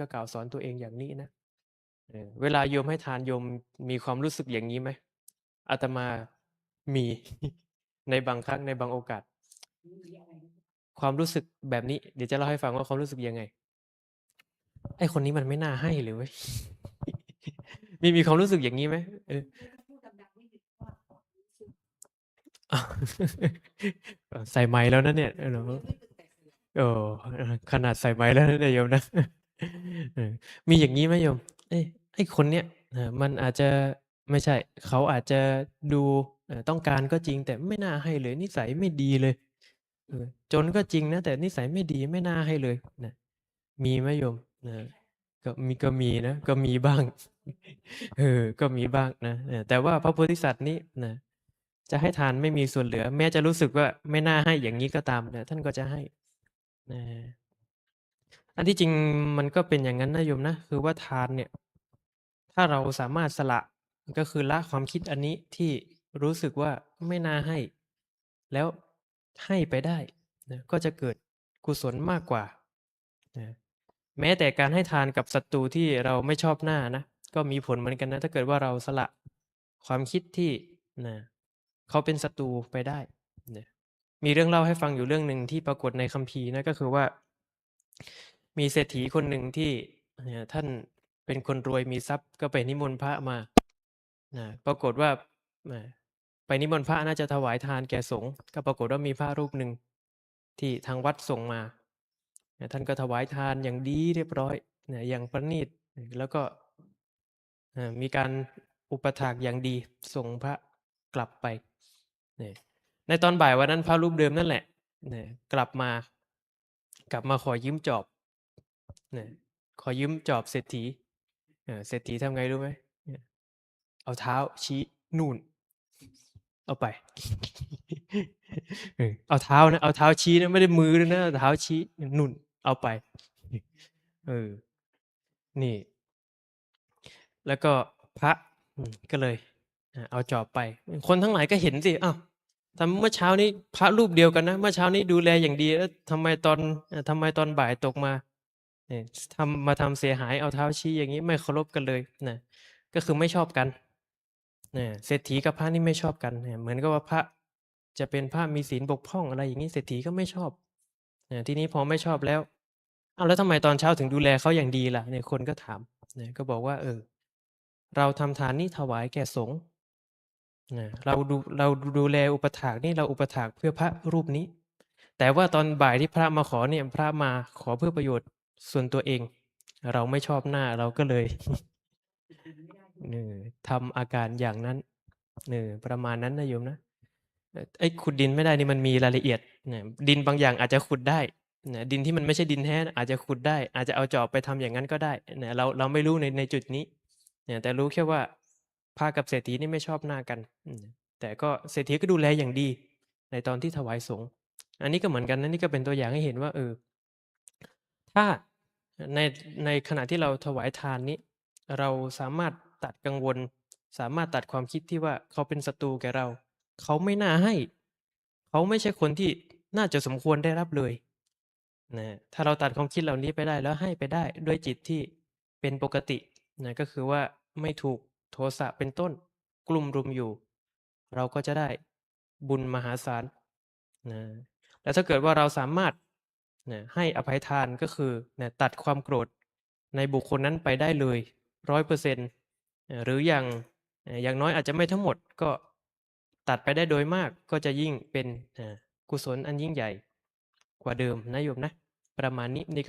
ก็กล่าวสอนตัวเองอย่างนี้นะเวลาโยมให้ทานโยมมีความรู้สึกอย่างนี้ไหมอาตมามีในบางครั้งในบางโอกาส ความรู้สึกแบบนี้ เดี๋ยวจะเล่าให้ฟังว่าความรู้สึกยังไง ไอคนนี้มันไม่น่าให้เลยเว้ยมีมีความรู้สึกอย่างนี้ไหมใส่ไม้แล้วนะเนี่ยเออเหรอโอ้ขนาดใส่ไม้แล้วนะเนี่ยโยมนะ มีอย่างนี้ไหมโยม เอ้ยไอ้คนเนี้ยเออมันอาจจะไม่ใช่ เขาอาจจะดูเอ่อต้องการก็จริง แต่ไม่น่าให้เลยนิสัยไม่ดีเลยเออจนก็จริงนะแต่นิสัยไม่ดีไม่น่าให้เลยนะมีไหมโยมนะก็มีก็มีนะก็มีบ้าง เออ ก็มีบ้างนะเออแต่ว่าพระโพธิสัตว์นี้นะจะให้ทานไม่มีส่วนเหลือ แม้จะรู้สึกว่าไม่น่าให้อย่างนี้ก็ตามนะท่านก็จะให้นะ อันที่จริงมันก็เป็นอย่างนั้นนะโยมนะ คือว่าทานเนี่ย ถ้าเราสามารถสละก็คือละความคิดอันนี้ที่รู้สึกว่าไม่น่าให้ แล้วให้ไปได้นะก็จะเกิดกุศลมากกว่านะแม้แต่การให้ทานกับศัตรูที่เราไม่ชอบหน้านะก็มีผลเหมือนกันนะ ถ้าเกิดว่าเราสละความคิดที่นะเขาเป็นศัตรูไปได้นะมีเรื่องเล่าให้ฟังอยู่เรื่องหนึ่งที่ปรากฏในคัมภีร์นะก็คือว่า มีเศรษฐีคนหนึ่งที่เอ่อท่านเป็นคนรวยมีทรัพย์ก็ไปนิมนต์พระมานะปรากฏว่าไปนิมนต์พระน่าจะถวายทานแก่สงฆ์ก็ปรากฏว่ามีพระรูปหนึ่งที่ทางวัดส่งมาท่านก็ถวายทานอย่างดีเรียบร้อยอย่างประณีตแล้วก็มีการอุปถากอย่างดีส่งพระกลับไป ในตอนบ่ายวันนั้นพระรูปเดิมนั่นแหละกลับมากลับมาขอยืมจอบ เนี่ยขอยืมจอบเศรษฐีเศรษฐีทำไงรู้ไหมเอาเท้าชี้นู่น เอาไป เอาเท้านะเอาเท้าชี้นะไม่ได้มือด้วยนะเอาเท้าชี้นู่น เอาไปเออนี่ แล้วก็พระก็เลยเอาจอบไป คนทั้งหลายก็เห็นสิอ้าวทำเมื่อเช้านี้พระรูปเดียวกันนะ เมื่อเช้านี้ดูแลอย่างดีแล้วทำไมตอนทำไมตอนบ่ายตกมา เนี่ยทำมาทำเสียหายเอาเท้าชี้อย่างนี้ไม่เคารพกันเลยนะก็คือไม่ชอบกันเนี่ยเศรษฐีกับพระนี่ไม่ชอบกันเนี่ยเหมือนกับว่าพระจะเป็นพระมีศีลบกพร่องอะไรอย่างนี้เศรษฐีก็ไม่ชอบเนี่ยทีนี้พอไม่ชอบแล้วเอาแล้วทำไมตอนเช้าถึงดูแลเขาอย่างดีล่ะเนี่ยคนก็ถามเนี่ยก็บอกว่า เออ เราทำทานนี้ถวายแก่สงฆ์นะเราดูเราดูแลอุปถากนี่เราอุปถากเพื่อพระรูปนี้ แต่ว่าตอนบ่ายที่พระมาขอเนี่ยพระมาขอเพื่อประโยชน์ ส่วนตัวเอง เราไม่ชอบหน้าเราก็เลยเออทำอาการอย่างนั้นเออประมาณนั้นนะโยมนะไอ้ขุดดินไม่ได้นี่มันมีรายละเอียดเนี่ยดินบางอย่างอาจจะขุดได้เนี่ยดินที่มันไม่ใช่ดินแท้อาจจะขุดได้ อาจจะเอาจอบไปทำอย่างนั้นก็ได้เนี่ยเราเราไม่รู้ในในจุดนี้เนี่ยแต่รู้แค่ว่าพระกับเศรษฐีนี่ไม่ชอบหน้ากัน แต่ก็เศรษฐีก็ดูแลอย่างดี ในตอนที่ถวายสงฆ์อันนี้ก็เหมือนกันนะนี่ก็เป็นตัวอย่างให้เห็นว่าเออถ้า ในในขณะที่เราถวายทานนี้ เราสามารถตัดกังวล สามารถตัดความคิดที่ว่าเขาเป็นศัตรูแก่เรา เขาไม่น่าให้ เขาไม่ใช่คนที่น่าจะสมควรได้รับเลยนะถ้าเราตัดความคิดเหล่านี้ไปได้แล้วให้ไปได้ด้วยจิตที่เป็นปกตินะก็คือว่าไม่ถูกโทสะเป็นต้นกลุ่มรุมอยู่ เราก็จะได้บุญมหาศาลนะแล้วถ้าเกิดว่าเราสามารถ นะให้อภัยทานก็คือนะตัดความโกรธในบุคคลนั้นไปได้เลยร้อยเปอร์เซ็นต์หรืออย่างอย่างน้อยอาจจะไม่ทั้งหมดก็ตัดไปได้โดยมากก็จะยิ่งเป็นกุศลอันยิ่งใหญ่กว่าเดิมนะโยมนะ ประมาณนี้นี่ก็